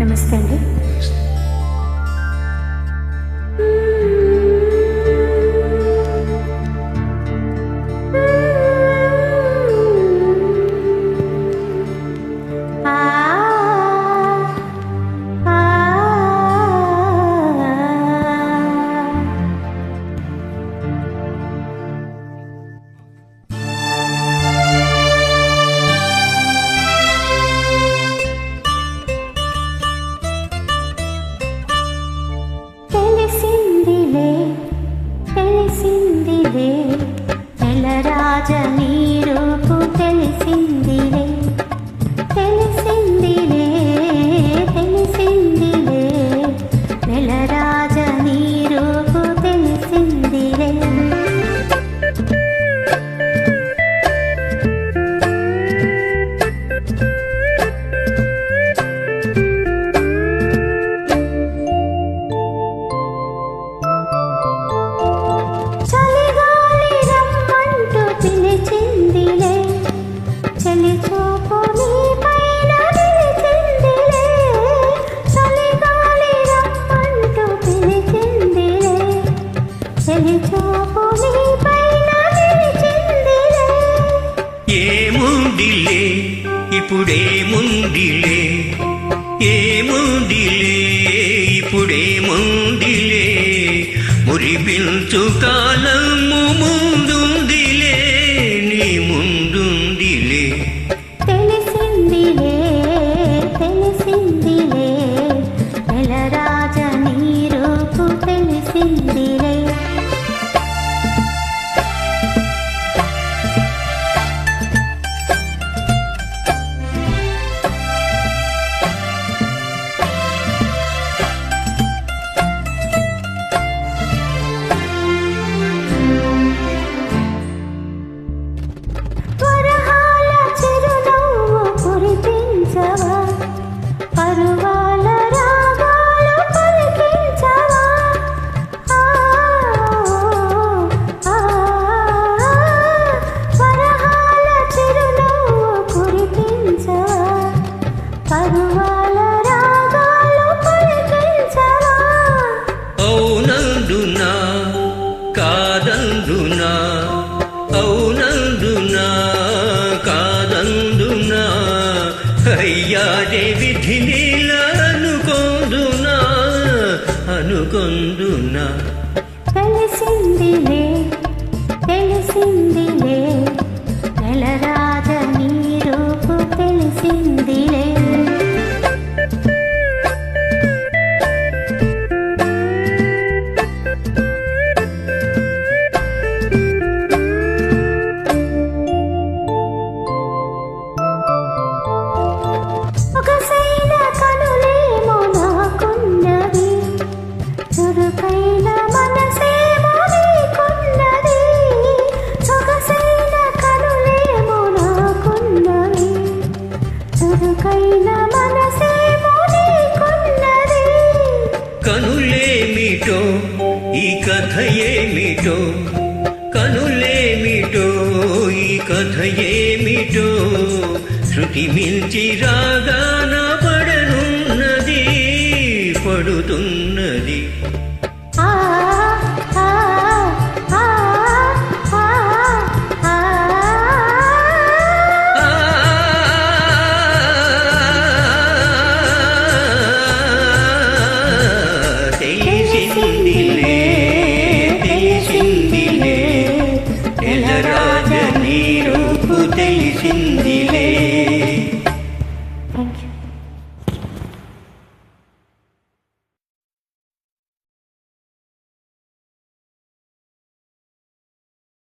నమస్తే అండి. ఇప్పుడేముందిలే ఏముందిలే ఇప్పుడేముందిలే మురిపించు కాలము ముందుందిలే నీ ముందుందిలే. తెలిసిందిలే తెలిసిందిలే నెలరాజ నీ తెలిసిందిలే. అవునందునా కాదందునా అవునందునా కాదందునా అయ్యాదే విధి నీలా అనుకొందునా అనుకొందునా. తెలిసిందిలే కథ ఏమిటో కనులేమిటో? ఈ కథ ఏమిటో శృతి మించి రాగాన పడనున్నది పడుతున్నది. ఆ hindi.